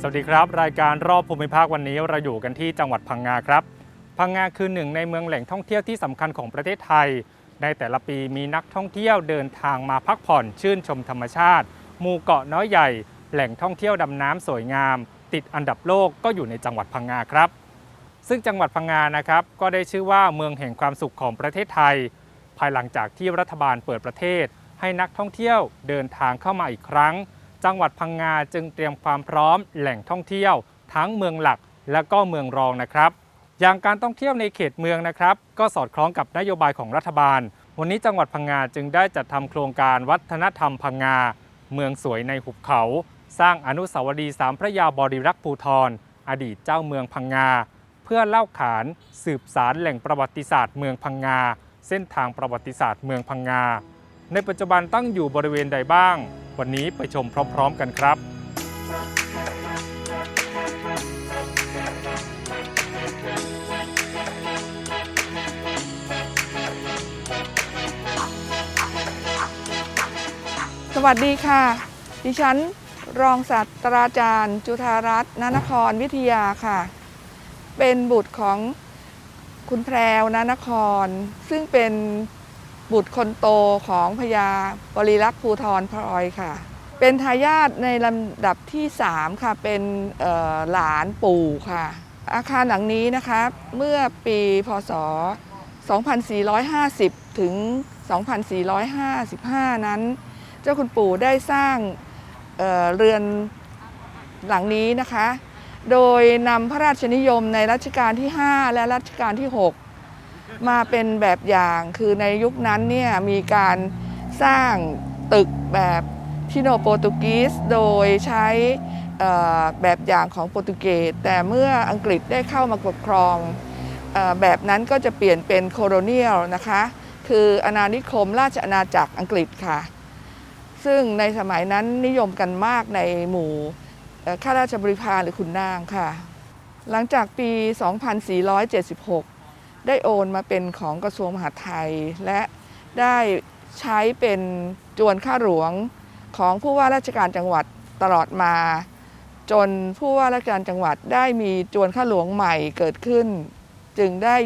สวัสดีครับ รายการรอบภูมิภาควันนี้เราอยู่กันที่จังหวัดพังงาครับ พังงาคือหนึ่งในเมืองแหล่งท่องเที่ยวที่สำคัญของประเทศไทย ในแต่ละปีมีนักท่องเที่ยวเดินทางมาพักผ่อนชื่นชมธรรมชาติหมู่เกาะน้อยใหญ่ แหล่งท่องเที่ยวดำน้ำสวยงาม ติดอันดับโลกก็อยู่ในจังหวัดพังงาครับ ซึ่งจังหวัดพังงานะครับก็ได้ชื่อว่าเมืองแห่งความสุขของประเทศไทย ภายหลังจากที่รัฐบาลเปิดประเทศ ให้นักท่องเที่ยวเดินทางเข้ามาอีกครั้ง จังหวัดพังงาจึงเตรียมความพร้อมแหล่งท่องเที่ยว ทั้งเมืองหลักและก็เมืองรองนะครับ อย่างการท่องเที่ยวในเขตเมืองนะครับ ก็สอดคล้องกับนโยบายของรัฐบาล วันนี้จังหวัดพังงาจึงได้จัดทำโครงการวัฒนธรรมพังงา เมืองสวยในหุบเขา สร้างอนุสาวรีย์สามพระยาบริรักษ์ภูทรอดีตเจ้าเมืองพังงา เพื่อเล่าขานสืบสารแหล่งประวัติศาสตร์เมืองพังงา เส้นทางประวัติศาสตร์เมืองพังงา ในปัจจุบันตั้งอยู่บริเวณใดบ้าง วันนี้ไปชมพร้อม ๆ กันครับสวัสดีค่ะ ดิฉันรองศาสตราจารย์ จุธารัตน์นนครวิทยาค่ะ เป็นบุตรของคุณแพรวนนคร ซึ่งเป็น บุตรคนโตของพญาบริรักษ์ภูทรพลอยค่ะ เป็นทายาทในลำดับที่ 3 ค่ะ เป็นหลานปู่ค่ะ อาคารหลังนี้นะคะเมื่อปีพศ 2450 ถึง 2455 นั้น เจ้าคุณปู่ได้สร้างเเรือนหลังนี้นะคะ โดยนำพระราชนิยมในรัชกาลที่ 5 และรัชกาลที่ 6 มาเป็นแบบอย่างคือในยุคนั้นเนี่ยมีการสร้างตึกแบบทิโนโปรตุกีสโดยใช้แบบอย่างของโปรตุเกสแต่เมื่ออังกฤษได้เข้ามาปกครองอแบบนั้นก็จะเปลี่ยนเป็นโคโรเนียลนะคะ คืออาณานิคมราชอาณาจักรอังกฤษค่ะ ซึ่งในสมัยนั้นนิยมกันมากในหมู่ข้าราชบริพารหรือขุนนางค่ะ หลังจากปี 2476 ได้โอนมาเป็นของกระทรวงมหาดไทย และได้ใช้เป็นจวนข้าหลวงของผู้ว่าราชการจังหวัดตลอดมา จนผู้ว่าราชการจังหวัดได้มีจวนข้าหลวงใหม่เกิดขึ้น จึงได้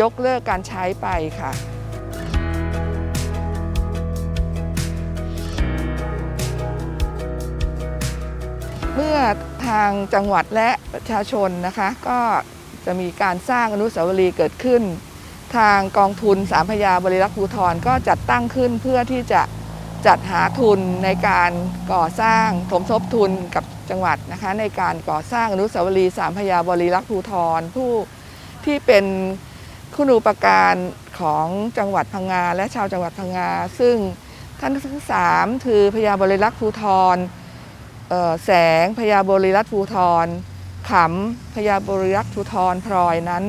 ยกเลิกการใช้ไปค่ะเมื่อทางจังหวัดและประชาชนนะคะ ก็ จะมีการสร้างอนุสาวรีย์เกิดขึ้น ทางกองทุนสามพยาบริรักษ์ภูธรก็จัดตั้งขึ้นเพื่อที่จะจัดหาทุนในการก่อสร้างสมทบทุนกับจังหวัดนะคะ ในการก่อสร้างอนุสาวรีย์สามพยาบริรักษ์ภูธรผู้ที่เป็นคุณูปการของจังหวัดพังงาและชาวจังหวัดพังงา ซึ่งท่านทั้งสามคือพญาบริรักษ์ภูธรแสงพญาบริรัตน์ภูทร ขำพญาบริรัตน์ภูทรพลอยนั้น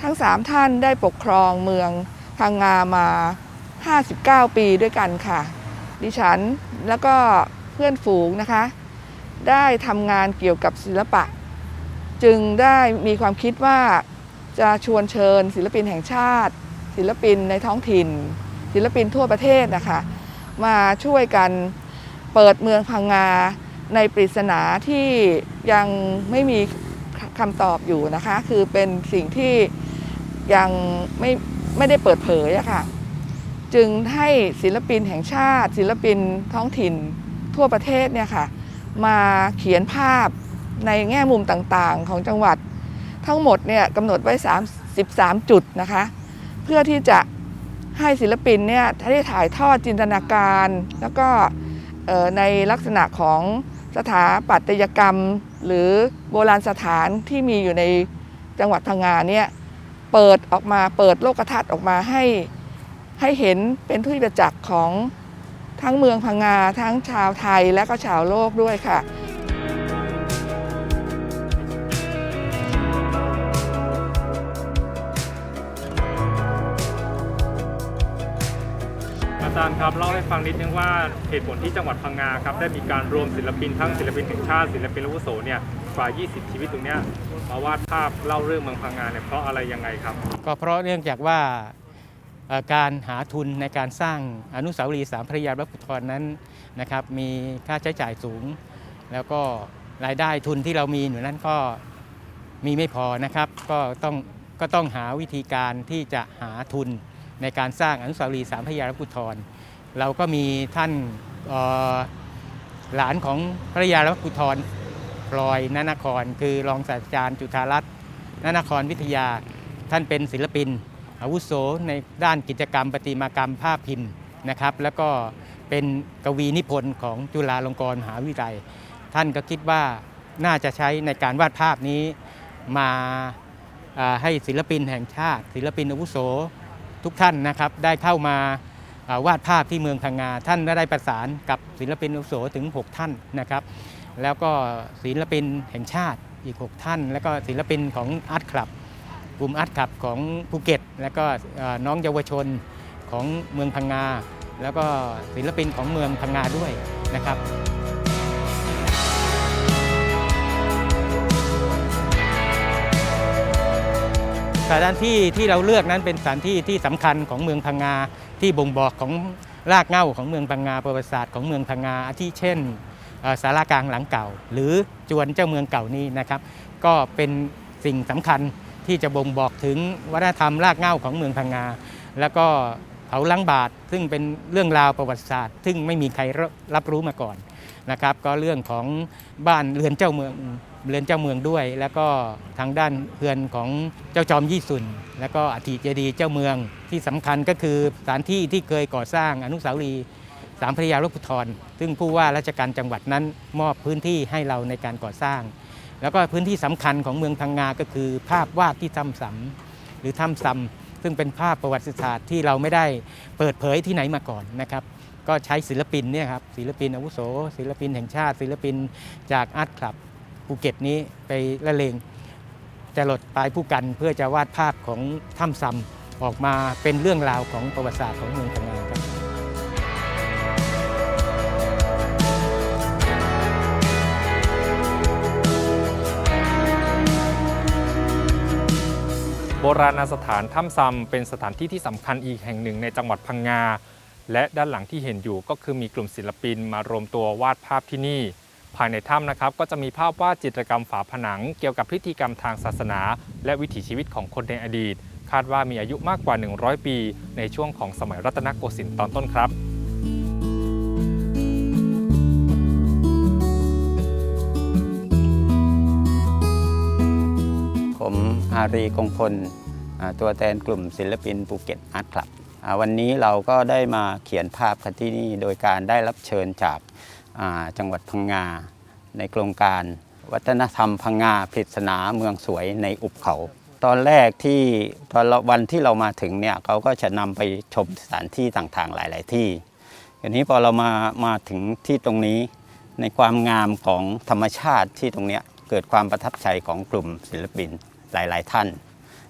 ทั้งสามท่านได้ปกครองเมืองพังงามา 59 ปีด้วยกันค่ะ ดิฉันแล้วก็เพื่อนฝูงนะคะ ได้ทำงานเกี่ยวกับศิลปะ จึงได้มีความคิดว่าจะชวนเชิญศิลปินแห่งชาติ ศิลปินในท้องถิ่น ศิลปินทั่วประเทศนะคะ มาช่วยกันเปิดเมืองพังงา ในปริศนาที่ยังไม่มีคำตอบอยู่นะคะ คือเป็นสิ่งที่ยังไม่ไม่ได้เปิดเผยอะค่ะ จึงให้ศิลปินแห่งชาติ ศิลปินท้องถิ่นทั่วประเทศเนี่ยค่ะ มาเขียนภาพในแง่มุมต่างๆของจังหวัด ทั้งหมดเนี่ยกำหนดไว้ 33 จุดนะคะ เพื่อที่จะให้ศิลปินเนี่ยได้ถ่ายทอดจินตนาการ แล้วก็ในลักษณะของ สถาปัตยกรรม หรือโบราณสถานที่มีอยู่ในจังหวัดพังงาเนี่ยเปิดออกมาเปิดโลกทัศน์ออกมาให้ให้เห็นเป็นที่ประจักษ์ของทั้งเมืองพังงาทั้งชาวไทยและก็ชาวโลกด้วยค่ะ จารย์ครับเล่าให้ฟังนิดนึงว่าเหตุผลที่จังหวัดพังงาครับได้มีการรวมศิลปินทั้งศิลปินแห่งชาติศิลปินอาวุโสเนี่ยกว่า 20 ชีวิตตรงเนี้ยมาวาดภาพเล่าเรื่องเมืองพังงาเนี่ยเพราะอะไรยังไงครับ ก็เพราะเนื่องจากว่าเอ่อการหาทุนในการสร้างอนุสาวรีย์สามพระยาพระพุทธรนั้นนะครับมีค่าใช้จ่ายสูง แล้วก็รายได้ทุนที่เรามีอยู่นั้นก็มีไม่พอนะครับ ก็ต้องก็ต้องหาวิธีการที่จะหาทุน ในการสร้างอนุสาวรีย์สามพระยาพระพุทธรเราก็มีท่านหลานของพระยาพระพุทธรพลอยนานคร คือรองศาสตราจารย์จุธารัตน์นานครวิทยา ท่านเป็นศิลปิน อาวุโสในด้านกิจกรรมประติมากรรมภาพพิมพ์นะครับ แล้วก็เป็นกวีนิพนธ์ของจุฬาลงกรณ์มหาวิทยาลัย ท่านก็คิดว่าน่าจะใช้ในการวาดภาพนี้มาให้ศิลปินแห่งชาติ ศิลปินอาวุโส ทุกท่านนะครับได้เข้ามาวาดภาพที่เมืองพังงา ท่านได้ประสานกับศิลปินอุโสถึง 6 ท่านนะครับ แล้วก็ศิลปินแห่งชาติอีก 6 ท่าน แล้วก็ศิลปินของอาร์ตคลับกลุ่มอาร์ตคลับของภูเก็ต แล้วก็น้องเยาวชนของเมืองพังงา แล้วก็ศิลปินของเมืองพังงาด้วยนะครับ สถานที่ที่เราเลือกนั้นเป็นสถานที่ที่สำคัญของเมืองพังงาที่บ่งบอกของรากเหง้าของเมืองพังงาประวัติศาสตร์ของเมืองพังงาอาทิเช่นเอ่อศาลากลางหลังเก่า หรือจวนเจ้าเมืองเก่านี้นะครับ ก็เป็นสิ่งสำคัญที่จะบ่งบอกถึงวัฒนธรรมรากเหง้าของเมืองพังงา แล้วก็เขาล้างบาทซึ่งเป็นเรื่องราวประวัติศาสตร์ ซึ่งไม่มีใครรับรู้มาก่อนนะครับ ก็เรื่องของบ้านเรือนเจ้าเมือง เรือนเจ้าเมืองด้วย แล้วก็ทางด้านเรือนของเจ้าจอมยี่สุน แล้วก็อธิเจดีย์เจ้าเมืองที่สำคัญก็คือสถานที่ที่เคยก่อสร้างอนุสาวรีย์สามพระยาลูกพุทรซึ่งผู้ว่าราชการจังหวัดนั้นมอบพื้นที่ให้เราในการก่อสร้าง แล้วก็พื้นที่สำคัญของเมืองพังงาก็คือ ภาพวาดที่ถ้ำสำหรือถ้ำซำซึ่งเป็นภาพประวัติศาสตร์ที่เราไม่ได้เปิดเผยที่ไหนมาก่อนนะครับก็ใช้ศิลปินเนี่ยครับศิลปินอาวุโส ศิลปินแห่งชาติ ศิลปินจากอาร์ตคลับ ภูเก็ตนี้ไปละเลงจรดปลายผู้กันเพื่อจะวาดภาพของถ้ำซำออกมาเป็นเรื่องราวของประวัติศาสตร์ของเมืองพังงาครับโบราณสถานถ้ำซำเป็นสถานที่ที่สำคัญอีกแห่งหนึ่งในจังหวัดพังงา และด้านหลังที่เห็นอยู่ก็คือมีกลุ่มศิลปินมารวมตัววาดภาพที่นี่ ภายในถ้ำนะครับก็จะมีภาพวาดจิตรกรรมฝาผนัง เกี่ยวกับพิธีกรรมทางศาสนา และวิถีชีวิตของคนในอดีต คาดว่ามีอายุมากกว่า 100 ปี ในช่วงของสมัยรัตนโกสินทร์ตอนต้นครับผมอารีกงพลตัวแทนกลุ่มศิลปินภูเก็ตอาร์ตคลับวันนี้เราก็ได้มาเขียนภาพกันที่นี่ โดยการได้รับเชิญจากจังหวัดพังงา ในโครงการ วัฒนธรรมพังงาปริศนาเมืองสวยในอุบเขา ตอนแรกที่ตอนวันที่เรามาถึงเนี่ยเขาก็จะนำไปชมสถานที่ต่างๆหลาย ๆ ที่ทีนี้พอเรามามาถึงที่ตรงนี้ในความงามของธรรมชาติที่ตรงเนี้ยเกิดความประทับใจของกลุ่มศิลปินหลาย ๆ ท่าน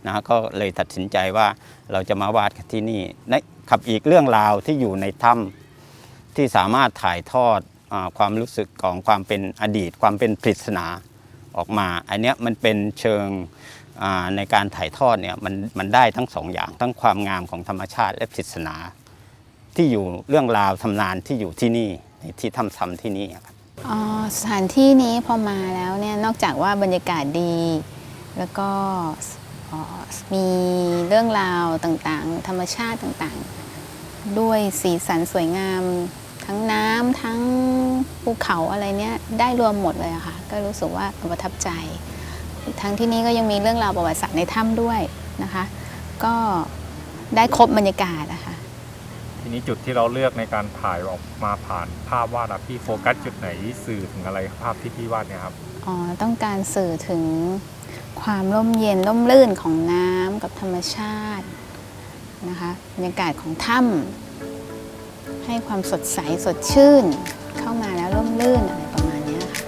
นะฮะก็เลยตัดสินใจว่าเราจะมาวาดที่นี่ในขับอีกเรื่องราวที่อยู่ในถ้ำที่สามารถถ่ายทอด ความรู้สึกของความเป็นอดีต ความเป็นปริศนาออกมา อันเนี้ยมันเป็นเชิงในการถ่ายทอดเนี่ยมันมันได้ทั้งสองอย่างทั้งความงามของธรรมชาติและปริศนา ที่อยู่เรื่องราวทำนานที่อยู่ที่นี่ในที่ถ้ำซ้ำที่นี่ครับอ๋อสถานที่นี้พอมาแล้วเนี่ยนอกจากว่าบรรยากาศดี แล้วก็มีเรื่องราวต่างๆ ธรรมชาติต่างๆ ด้วยสีสันสวยงาม ทั้งน้ำทั้งภูเขาอะไรเนี่ยได้รวมหมดเลยอะค่ะก็รู้สึกว่าประทับใจ ทั้งที่นี้ก็ยังมีเรื่องราวประวัติศาสตร์ในถ้ำด้วยนะคะ ก็ได้ครบบรรยากาศนะคะทีนี้จุดที่เราเลือกในการถ่ายออกมาผ่านภาพวาดอะพี่โฟกัสจุดไหนสื่อถึงอะไรภาพที่พี่วาดเนี่ยครับอ๋อต้องการสื่อถึงความร่มเย็นร่มรื่นของน้ำกับธรรมชาตินะคะบรรยากาศของถ้ำ ให้ความสดใสสดชื่น เข้ามาแล้วร่มรื่นอะไรประมาณนี้ค่ะ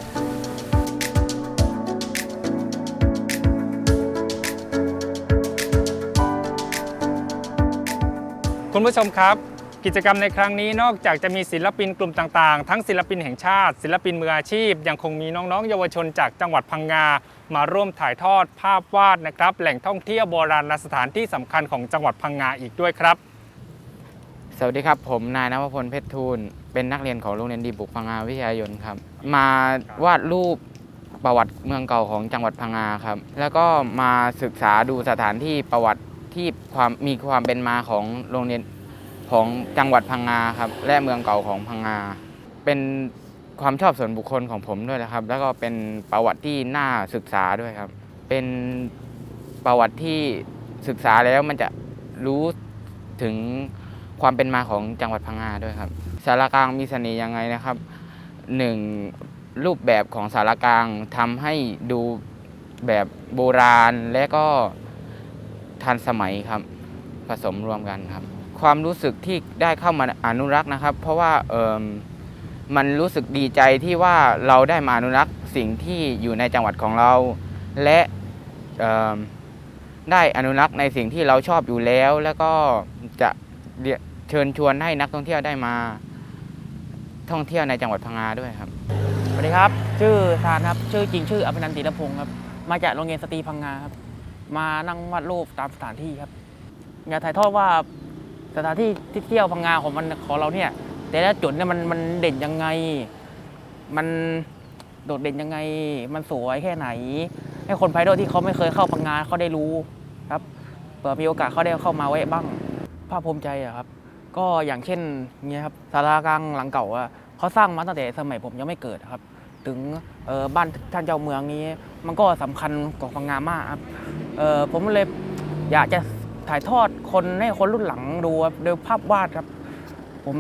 คุณผู้ชมครับ กิจกรรมในครั้งนี้นอกจากจะมีศิลปินกลุ่มต่างๆ ทั้งศิลปินแห่งชาติ ศิลปินมืออาชีพ ยังคงมีน้องๆ เยาวชนจากจังหวัดพังงามาร่วมถ่ายทอดภาพวาดนะครับ แหล่งท่องเที่ยวโบราณสถานที่สำคัญของจังหวัดพังงาอีกด้วยครับ สวัสดีครับ ผมนายนวพลเพชรทูลเป็นนักเรียนของโรงเรียนดีบุกพังงาวิทยายนครับ มาวาดรูปประวัติเมืองเก่าของจังหวัดพังงาครับ แล้วก็มาศึกษาดูสถานที่ประวัติที่ความมีความเป็นมาของโรงเรียนของจังหวัดพังงาครับและเมืองเก่าของพังงา เป็นความชอบส่วนบุคคลของผมด้วยนะครับ แล้วก็เป็นประวัติที่น่าศึกษาด้วยครับ เป็นประวัติที่ศึกษาแล้วมันจะรู้ถึง ความเป็นมาของจังหวัดพังงาด้วยครับสารกลางมีเสน่ห์ยังไงนะครับหนึ่งรูปแบบของสารกลางทำให้ดูแบบโบราณและก็ทันสมัยครับ ผสมรวมกันครับ ความรู้สึกที่ได้เข้ามาอนุรักษ์นะครับ เพราะว่าเอมมันรู้สึกดีใจที่ว่าเราได้มาอนุรักษ์สิ่งที่อยู่ในจังหวัดของเรา และได้อนุรักษ์ในสิ่งที่เราชอบอยู่แล้ว แล้วก็จะ เชิญชวนให้นักท่องเที่ยวได้มา ท่องเที่ยวในจังหวัดพังงาด้วยครับสวัสดีครับ ชื่อซานครับชื่อจริงชื่ออภินันติรพงศ์ครับมาจากโรงเรียนสตรีพังงาครับ มานั่งวาดรูปตามสถานที่ครับอยากถ่ายทอดว่าสถานที่ที่เที่ยวพังงาของมันของเราเนี่ย แต่ละจุดเนี่ยมันมันเด่นยังไง มันโดดเด่นยังไง มันสวยแค่ไหน ให้คนภายนอกที่เขาไม่เคยเข้าพังงาเขาได้รู้ครับเปิดมีโอกาสเขาได้เข้ามาแวะบ้างภาคภูมิใจอะครับ ก็อย่างเช่นเงี้ยครับสารากลางหลังเก่าอะเขาสร้างมาตั้งแต่สมัยผมยังไม่เกิดครับ ถึงบ้านท่านเจ้าเมืองนี้ มันก็สำคัญกับพังงามากครับผมเลยอยากจะถ่ายทอดคนให้คนรุ่นหลังดูโดยภาพวาดครับ ผม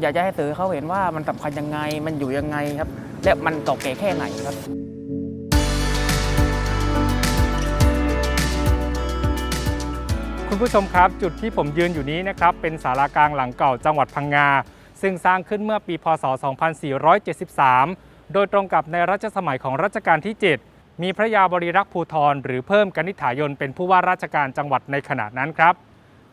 อยากจะให้สื่อเขาเห็นว่ามันสำคัญยังไงมันอยู่ยังไงครับ และมันเก่าแก่แค่ไหนครับ คุณผู้ชมครับจุดที่ผมยืนอยู่นี้นะครับเป็นศาลากลางหลังเก่าจังหวัดพังงา ซึ่งสร้างขึ้นเมื่อปีพศ 2473 โดยตรงกับในรัชสมัยของรัชกาลที่ 7 มีพระยาบริรักษ์ภูธรหรือเพิ่มกนิษฐายนเป็นผู้ว่าราชการจังหวัดในขณะนั้นครับ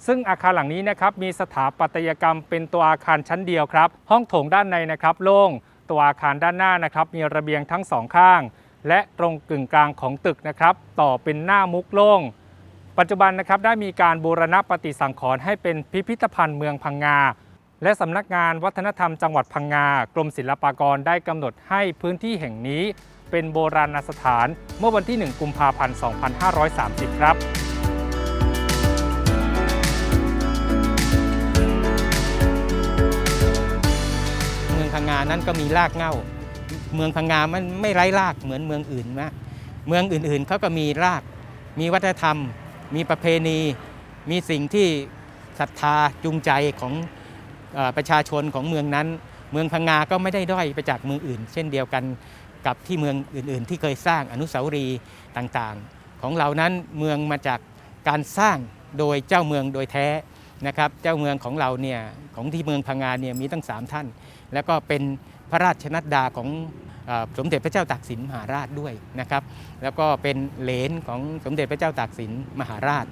ซึ่งอาคารหลังนี้นะครับมีสถาปัตยกรรมเป็นตัวอาคารชั้นเดียวครับ ห้องโถงด้านในนะครับโล่งตัวอาคารด้านหน้านะครับมีระเบียงทั้งสองข้าง และตรงกึ่งกลางของตึกนะครับต่อเป็นหน้ามุกโล่ง ปัจจุบันนะครับได้มีการบูรณะปฏิสังขรณ์ให้เป็นพิพิธภัณฑ์เมืองพังงา และสำนักงานวัฒนธรรมจังหวัดพังงากรมศิลปากรได้กำหนดให้พื้นที่แห่งนี้ เป็นโบราณสถานเมื่อวันที่ 1 กุมภาพันธ์ 2530 ครับเมืองพังงานั้นก็มีรากเหง้าเมืองพังงามันไม่ไร้รากเหมือนเมืองอื่นนะ เมืองอื่นๆเขาก็มีราก มีวัฒนธรรม มีประเพณี มีสิ่งที่ศรัทธาจูงใจของอประชาชนของเมืองนั้น เมืองพังงาก็ไม่ได้ด้อยไปจากเมืองอื่น เช่นเดียวกันกับที่เมืองอื่น ๆ ที่เคยสร้างอนุสาวรีย์ต่างๆ ของเรานั้นเมืองมาจากการสร้างโดยเจ้าเมืองโดยแท้นะครับ เจ้าเมืองของเราเนี่ยของที่เมืองพังงาเนี่ยมีตั้งสามท่าน แล้วก็เป็น พระราชนัดดาของสมเด็จพระเจ้าตากสินมหาราชด้วยนะครับ แล้วก็เป็นเหลนของสมเด็จพระเจ้าตากสินมหาราช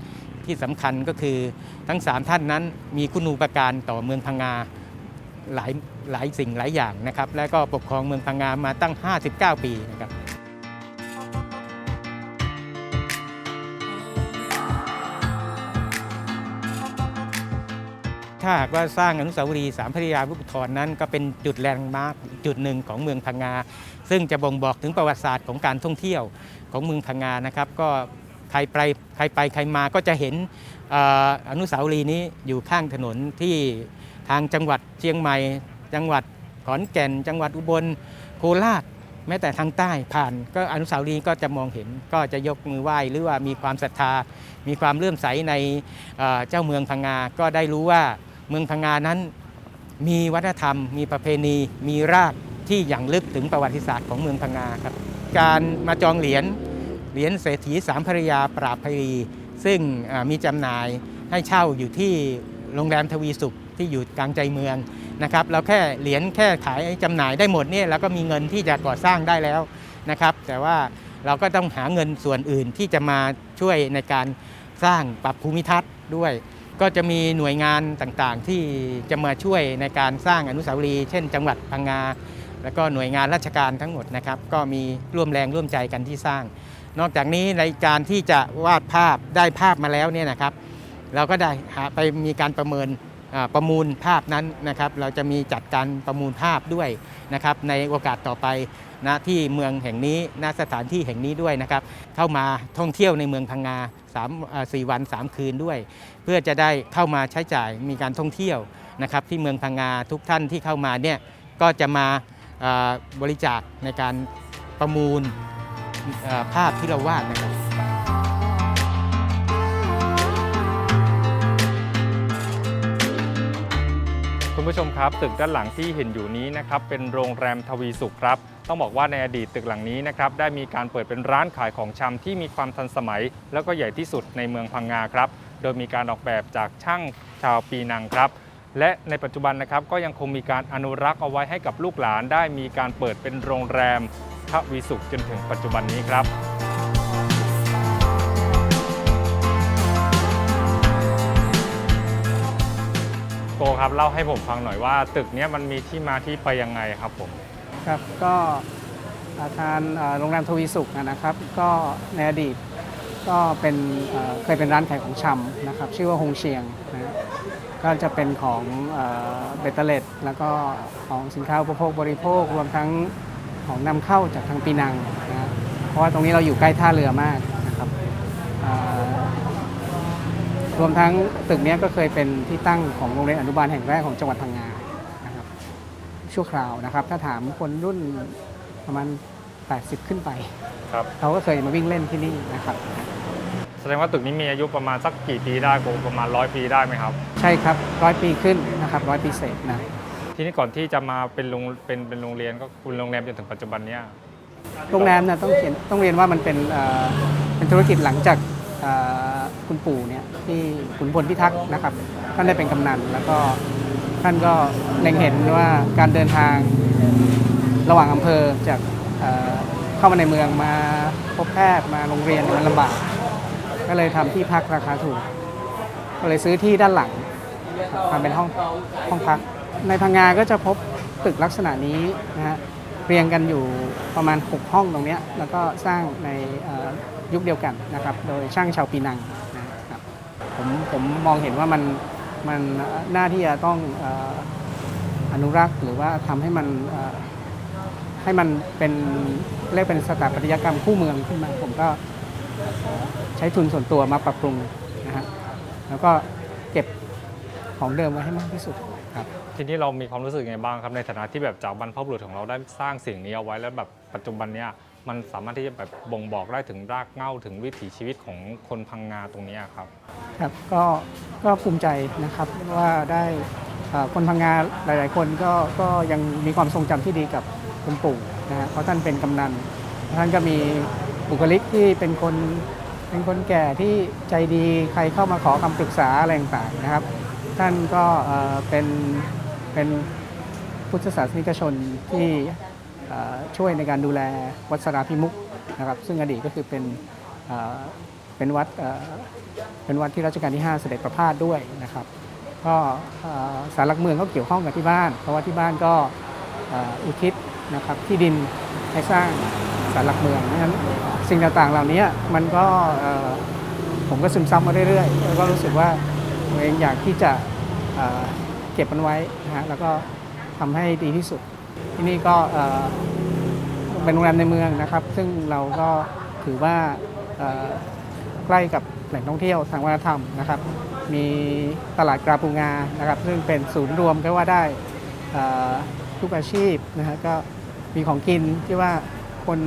ที่สำคัญก็คือทั้งสามท่านนั้นมีคุณูปการต่อเมืองพังงาหลายหลายสิ่งหลายอย่างนะครับ และก็ปกครองเมืองพังงามาตั้ง 59 ปีนะครับ ถ้าหากว่าสร้างอนุสาวรีย์สามพระยาวุฒธรนั้น ก็เป็นจุดแลนด์มาร์คจุดหนึ่งของเมืองพังงา ซึ่งจะบ่งบอกถึงประวัติศาสตร์ของการท่องเที่ยวของเมืองพังงานะครับ ก็ใครไปใครไปใครมาก็จะเห็นอนุสาวรีย์นี้อยู่ข้างถนนที่ทางจังหวัดเชียงใหม่ จังหวัดขอนแก่น จังหวัดอุบลโคราชแม้แต่ทางใต้ผ่าน ก็อนุสาวรีย์ก็จะมองเห็นก็จะยกมือไหว้หรือว่ามีความศรัทธา มีความเลื่อมใสในเจ้าเมืองพังงา ก็ได้รู้ว่า เมืองพังงานั้นมีวัฒนธรรม มีประเพณี มีรากที่อย่างลึกถึงประวัติศาสตร์ของเมืองพังงาครับ การมาจองเหรียญเหรียญเศรษฐีสามภรยาปราบภัรีซึ่งมีจำหน่ายให้เช่าอยู่ที่โรงแรมทวีสุขที่อยู่กลางใจเมืองนะครับเราแค่เหรียญแค่ขายจำหน่ายได้หมดเนี่ยเราก็มีเงินที่จะก่อสร้างได้แล้วนะครับแต่ว่าเราก็ต้องหาเงินส่วนอื่นที่จะมาช่วยในการสร้างปรับภูมิทัศน์ด้วย ก็จะมีหน่วยงานต่างๆ ที่จะมาช่วยในการสร้างอนุสาวรีย์เช่น จังหวัดพังงา แล้วก็หน่วยงานราชการทั้งหมดนะครับ ก็มีร่วมแรงร่วมใจกันที่สร้าง นอกจากนี้ในการที่จะวาดภาพได้ภาพมาแล้วเนี่ยนะครับ เราก็ได้หาไปมีการประเมินประมูลภาพนั้นนะครับ เราจะมีจัดการประมูลภาพด้วยนะครับ ในโอกาสต่อไปณที่เมืองแห่งนี้ณสถานที่แห่งนี้ด้วยนะครับ เข้ามาท่องเที่ยวในเมืองพังงา 3อ่า4วัน 3 คืนด้วย เพื่อจะได้เข้ามาใช้จ่ายมีการท่องเที่ยวนะครับที่เมืองพังงาทุกท่านที่เข้ามาเนี่ยก็จะมาบริจาคในการประมูลภาพที่เราวาดนะครับ คุณผู้ชมครับ ตึกด้านหลังที่เห็นอยู่นี้นะครับเป็นโรงแรมทวีสุขครับ ต้องบอกว่าในอดีตตึกหลังนี้นะครับได้มีการเปิดเป็นร้านขายของชำที่มีความทันสมัย แล้วก็ใหญ่ที่สุดในเมืองพังงาครับ โดยมีการออกแบบจากช่างชาวปีนังครับ และในปัจจุบันนะครับก็ยังคงมีการอนุรักษ์เอาไว้ให้กับลูกหลานได้มีการเปิดเป็นโรงแรมทวีสุขจนถึงปัจจุบันนี้ครับ กครับเล่าให้ผมฟังหน่อยว่าตึกนี้มันมีที่มาที่ไปยังไงครับผมครับก็อาคารโรงแรมทวีสุขนะครับ ก็ในอดีตก็เป็นเคยเป็นร้านขายของชำนะครับ ชื่อว่าฮงเชียงนะก็จะเป็นของเอ่อเบตเตอร์เลตแล้วก็ของสินค้าอุปโภคบริโภครวมทั้งของนำเข้าจากทางปีนังนะเพราะว่าตรงนี้เราอยู่ใกล้ท่าเรือมากนะครับ วมทั้งตึกเนี้ยก็เคยเป็นที่ตั้งของโรงเรียนอนุบาลแห่งแรกของจังหวัดพังงานะครับชั่วคราวนะครับ ถ้าถามคนรุ่นประมาณ 80 ขึ้นไป ครับเขาก็เคยมาวิ่งเล่นที่นี่นะครับ แสดงว่าตึกนี้มีอายุประมาณสักกี่ปีได้โกประมาณร้อยปีได้ไหมครับ ใช่ครับร้อยปีขึ้นนะครับร้อยปีเศษนะทีนี้ก่อนที่จะมาเป็นโรงเป็นเป็นโรงเรียนก็คุณโรงแรมจนถึงปัจจุบันเนี้ยโรงแรมเนี่ยต้องเขียนต้องเรียนว่ามันเป็นเอ่อเป็นธุรกิจหลังจากเอ่อ คุณปู่เนี่ยที่ขุนพลพิทักษ์นะครับท่านได้เป็นกำนันแล้วก็ท่านก็เล็งเห็นว่าการเดินทางระหว่างอำเภอจากเอเข้ามาในเมืองมาพบแพทย์มาโรงเรียนมันลำบาก ก็เลยทำที่พักราคาถูก ก็เลยซื้อที่ด้านหลังทำเป็นห้องห้องพัก ในพังงาก็จะพบตึกลักษณะนี้นะฮะเรียงกันอยู่ประมาณ 6 ห้องตรงเนี้ยแล้วก็สร้างใน ยุคเดียวกันนะครับโดยช่างชาวปีนังนะครับผมผมมองเห็นว่ามันมันหน้าที่จะต้องออนุรักษ์ หรือว่าทำให้มันให้มันเป็นเรียกเป็นสถาปัตยกรรมคู่เมืองขึ้นมาผมก็ใช้ทุนส่วนตัวมาปรับปรุงนะฮะแล้วก็เก็บของเดิมไว้ให้มากที่สุดครับทีนี้เรามีความรู้สึกไงบ้างครับในฐานะที่แบบจากบรรพบุรุษของเราได้สร้างสิ่งนี้เอาไว้แล้วแบบปัจจุบันเนี้ย มันสามารถที่จะแบบบ่งบอกได้ถึงรากเหง้าถึงวิถีชีวิตของคนพังงาตรงนี้ครับ ครับก็ก็ภูมิใจนะครับว่าได้คนพังงาหลาย ๆ คนก็ก็ยังมีความทรงจำที่ดีกับคุณปู่นะฮะเพราะท่านเป็นกำนันท่านก็มีบุคลิกที่เป็นคนเป็นคนแก่ที่ใจดีใครเข้ามาขอคำปรึกษาอะไรต่างๆนะครับ ท่านก็เป็นเป็นพุทธศาสนิกชนที่ ช่วยในการดูแลวัดสราพิมุกนะครับซึ่งอดีตก็คือเป็นเป็นวัดเป็นวัดที่รัชกาลที่ 5 เสด็จประพาสด้วยนะครับก็สารหลักเมืองก็เกี่ยวข้องกับที่บ้าน เพราะว่าที่บ้านก็อุทิศนะครับที่ดินให้สร้างสารหลักเมืองฉะนั้นสิ่งต่างๆเหล่านี้มันก็ผมก็ซึมซับมาเรื่อยๆแล้วก็รู้สึกว่าตัวเองอยากที่จะเอ่อเก็บมันไว้นะฮะแล้วก็ทำให้ดีที่สุด ที่นี่ก็เป็นโรงแรมในเมืองนะครับ ซึ่งเราก็ถือว่าใกล้กับแหล่งท่องเที่ยวทางวัฒนธรรมนะครับ มีตลาดกราปูงานะครับ ซึ่งเป็นศูนย์รวมก็ว่าได้ทุกอาชีพนะฮะก็มีของกินที่ว่าคน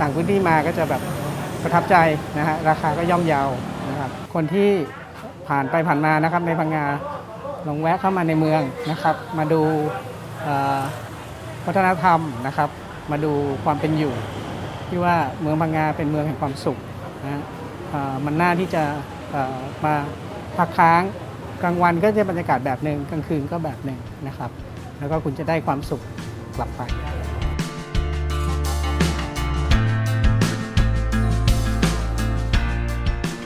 ต่างพื้นที่มาก็จะแบบประทับใจนะฮะราคาก็ย่อมเยาวนะครับ คนที่ผ่านไปผ่านมานะครับในพังงาลองแวะเข้ามาในเมืองนะครับ มาดู วัฒนธรรมนะครับ มาดูความเป็นอยู่ ที่ว่าเมืองพังงาเป็นเมืองแห่งความสุขนะมันน่าที่จะมาพักค้างกลางวันก็จะบรรยากาศแบบหนึ่งกลางคืนก็แบบหนึ่งนะครับ แล้วก็คุณจะได้ความสุขกลับไป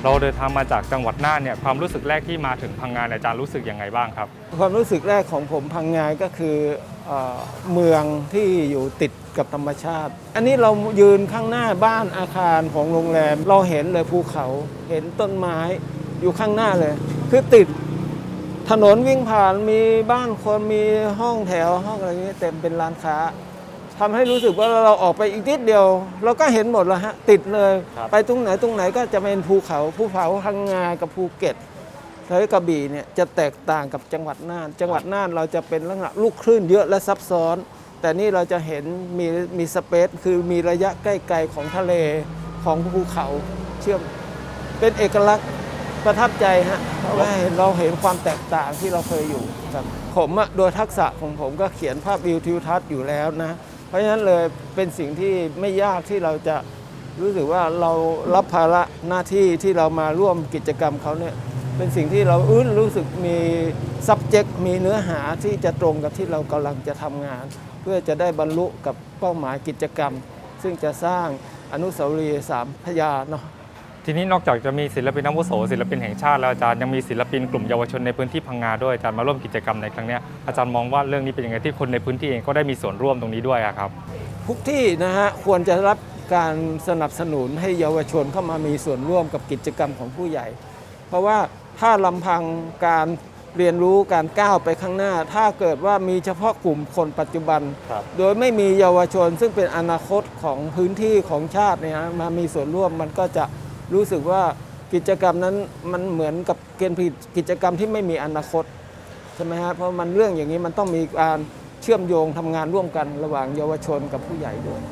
เราเดินทางมาจากจังหวัดน่านเนี่ยความรู้สึกแรกที่มาถึงพังงาเนี่ยอาจารย์รู้สึกยังไงบ้างครับ ความรู้สึกแรกของผมพังงาก็คือเออเมืองที่อยู่ติดกับธรรมชาติ อันนี้เรายืนข้างหน้าบ้านอาคารของโรงแรม เราเห็นเลยภูเขาเห็นต้นไม้อยู่ข้างหน้าเลย คือติดถนนวิ่งผ่านมีบ้านคนมีห้องแถวห้องอะไรอย่างเงี้เต็มเป็นร้านค้า ทำให้รู้สึกว่าเราออกไปอีกนิดเดียว เราก็เห็นหมดแล้วฮะติดเลยครับไปตรงไหนตรงไหนก็จะเป็นภูเขาภูเขาพังงากับภูเก็ตแล้วกระบี่เนี่ยจะแตกต่างกับจังหวัดน่าน จังหวัดน่านเราจะเป็นลักษณะลูกคลื่นเยอะและซับซ้อน แต่นี่เราจะเห็นมีมีสเปซคือมีระยะใกล้ๆของทะเลของภูเขาเชื่อมเป็นเอกลักษณ์ประทับใจฮะเพราะว่าเห็นเราเห็นความแตกต่างที่เราเคยอยู่ครับผมอะโดยทักษะของผมก็เขียนภาพวิวทิวทัศน์อยู่แล้วนะ เพราะฉะนั้นเลยเป็นสิ่งที่ไม่ยากที่เราจะรู้สึกว่าเรารับภาระหน้าที่ที่เรามาร่วมกิจกรรมเขาเนี่ยเป็นสิ่งที่เราอื้นรู้สึกมี subject มีเนื้อหาที่จะตรงกับที่เรากำลังจะทำงาน เพื่อจะได้บรรลุกับเป้าหมายกิจกรรม ซึ่งจะสร้างอนุสาวรีย์สามพยาเนาะ ทีนี้นอกจากจะมีศิลปินอาวุโสศิลปินแห่งชาติแล้วอาจารย์ยังมีศิลปินกลุ่มเยาวชนในพื้นที่พังงาด้วยอาจารย์มาร่วมกิจกรรมในครั้งเนี้ยอาจารย์มองว่าเรื่องนี้เป็นยังไงที่คนในพื้นที่เองก็ได้มีส่วนร่วมตรงนี้ด้วยอะครับทุกที่นะฮะควรจะรับการสนับสนุนให้เยาวชนเข้ามามีส่วนร่วมกับกิจกรรมของผู้ใหญ่ เพราะว่าถ้าลำพังการเรียนรู้การก้าวไปข้างหน้า ถ้าเกิดว่ามีเฉพาะกลุ่มคนปัจจุบันครับโดยไม่มีเยาวชนซึ่งเป็นอนาคตของพื้นที่ของชาติเนี่ยฮะมามีส่วนร่วมมันก็จะ รู้สึกว่ากิจกรรมนั้นมันเหมือนกับเกณฑ์กิจกรรมที่ไม่มีอนาคตใช่ไหมฮะเพราะมันเรื่องอย่างนี้มันต้องมีการเชื่อมโยงทำงานร่วมกันระหว่างเยาวชนกับผู้ใหญ่ด้วย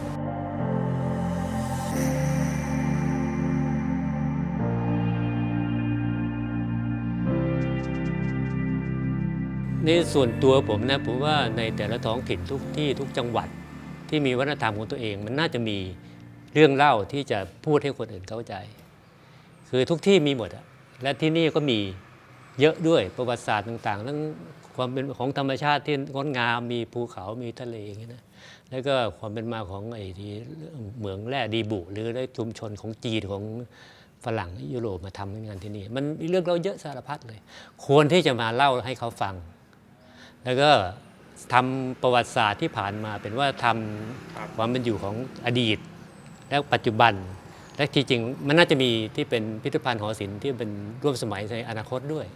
ในส่วนตัวผมนะผมว่าในแต่ละท้องถิ่นทุกที่ทุกจังหวัดที่มีวัฒนธรรมของตัวเอง มันน่าจะมีเรื่องเล่าที่จะพูดให้คนอื่นเข้าใจ คือทุกที่มีหมดอะและที่นี่ก็มีเยอะด้วยประวัติศาสตร์ต่างๆทั้งความเป็นของธรรมชาติที่งดงามมีภูเขามีทะเลอย่างเงี้นะแล้วก็ความเป็นมาของไอ้ที่เหมืองแร่ดีบุ หรือได้ชุมชนของจีนของฝรั่งยุโรปมาทำงานที่นี่ มันมีเรื่องเราเยอะสารพัดเลย ควรที่จะมาเล่าให้เขาฟัง แล้วก็ทำประวัติศาสตร์ที่ผ่านมาเป็นว่าทำความเป็นอยู่ของอดีต และปัจจุบัน และที่จริงมันน่าจะมีที่เป็นพิพิธภัณฑ์หอศิลป์ที่เป็นร่วมสมัยในอนาคตด้วย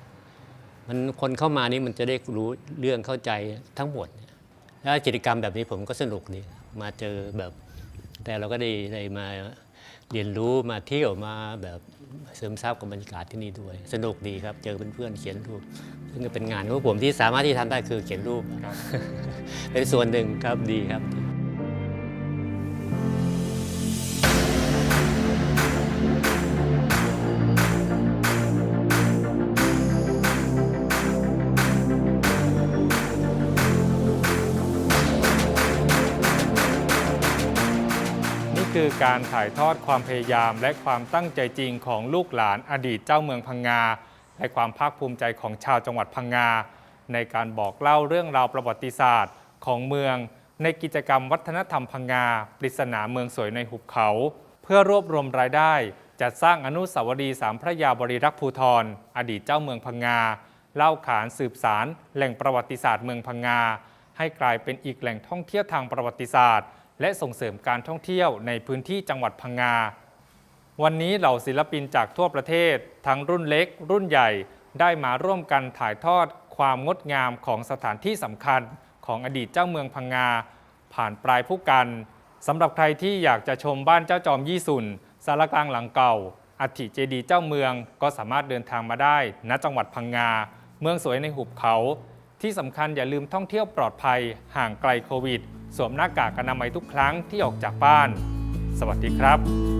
มันคนเข้ามานี่มันจะได้รู้เรื่องเข้าใจทั้งหมด แล้วกิจกรรมแบบนี้ผมก็สนุกดีมาเจอแบบ แต่เราก็ได้ได้มาเรียนรู้มาเที่ยวมาแบบเสริมทราบกับบรรยากาศที่นี่ด้วย สนุกดีครับ เจอเพื่อนๆเขียนรูป ซึ่งก็เป็นงานของผมที่สามารถที่ทำได้คือเขียนรูป เป็นส่วนหนึ่งครับดีครับ คือการถ่ายทอดความพยายาม และความตั้งใจจริงของลูกหลานอดีตเจ้าเมืองพังงา และความภาคภูมิใจของชาวจังหวัดพังงา ในการบอกเล่าเรื่องราวประวัติศาสตร์ของเมือง ในกิจกรรมวัฒนธรรมพังงา ปริศนาเมืองสวยในหุบเขา เพื่อรวบรวมรายได้ จัดสร้างอนุสาวรีย์สามพระยาบริรักษ์ภูธรอดีตเจ้าเมืองพังงาเล่าขานสืบสารแหล่งประวัติศาสตร์เมืองพังงา ให้กลายเป็นอีกแหล่งท่องเที่ยวทางประวัติศาสตร์ และส่งเสริมการท่องเที่ยวในพื้นที่จังหวัดพังงา วันนี้เหล่าศิลปินจากทั่วประเทศ ทั้งรุ่นเล็ก รุ่นใหญ่ได้มาร่วมกันถ่ายทอดความงดงามของสถานที่สำคัญของอดีตเจ้าเมืองพังงา ผ่านปลายผู้กันสำหรับใครที่อยากจะชมบ้านเจ้าจอมยี่สุนสารกลางหลังเก่าอัฐิเจดีย์เจ้าเมืองก็สามารถเดินทางมาได้ณจังหวัดพังงา เมืองสวยในหุบเขา ที่สำคัญอย่าลืมท่องเที่ยวปลอดภัยห่างไกลโควิด สวมหน้ากากอนามัยทุกครั้งที่ออกจากบ้าน สวัสดีครับ